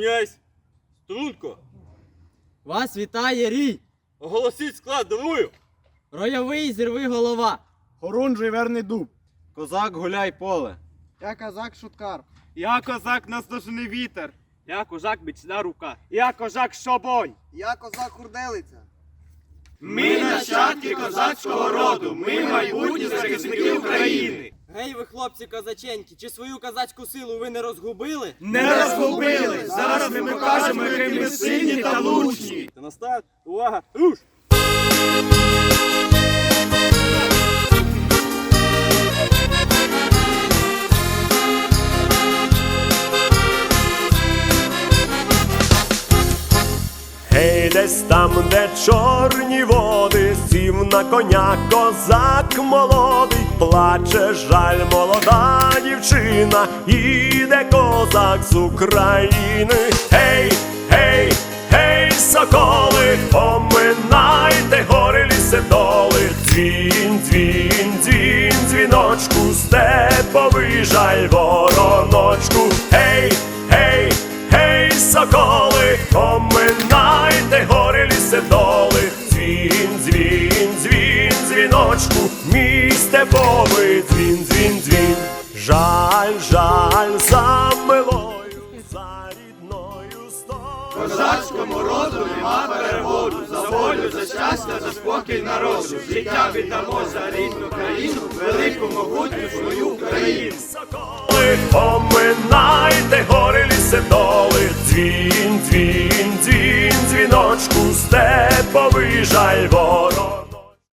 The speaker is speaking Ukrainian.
Рівняйсь! Струнко! Вас вітає рій! Оголосіть склад дивую! Ройовий зірви голова! Хорунжий верний дуб. Козак гуляй поле. Я казак шуткар. Я козак наздожений вітер. Я козак міцна рука! Я козак шобонь! Я козак хурделиця. Ми нащадки козацького роду. Ми майбутні захисники України. Гей ви, хлопці казаченькі, чи свою козацьку силу ви не розгубили? Не розгубили. Зараз ми покажемо, які ми сильні та лучні. Та настав, увага, руш! Десь там, де чорні води, сів на коня козак молодий, плаче жаль молода дівчина, іде козак з України. Гей, гей, гей, соколи, поминайте гори ліси доли. Дзвін, дзвін, дзвін, дзвіночку, степовий жаль вороночку. Дзвіночку, мій степовий дзвін, дзвін, дзвін. Жаль, жаль за милою, за рідною стою. Козацькому роду нема переводу. За волю, за щастя, за спокій народу. Життя віддамо за рідну країну, велику могутню свою Україну. Соколи, поминайте гори ліси доли, дзвін, дзвін, дзвін, дзвіночку, степовий жаль ворон.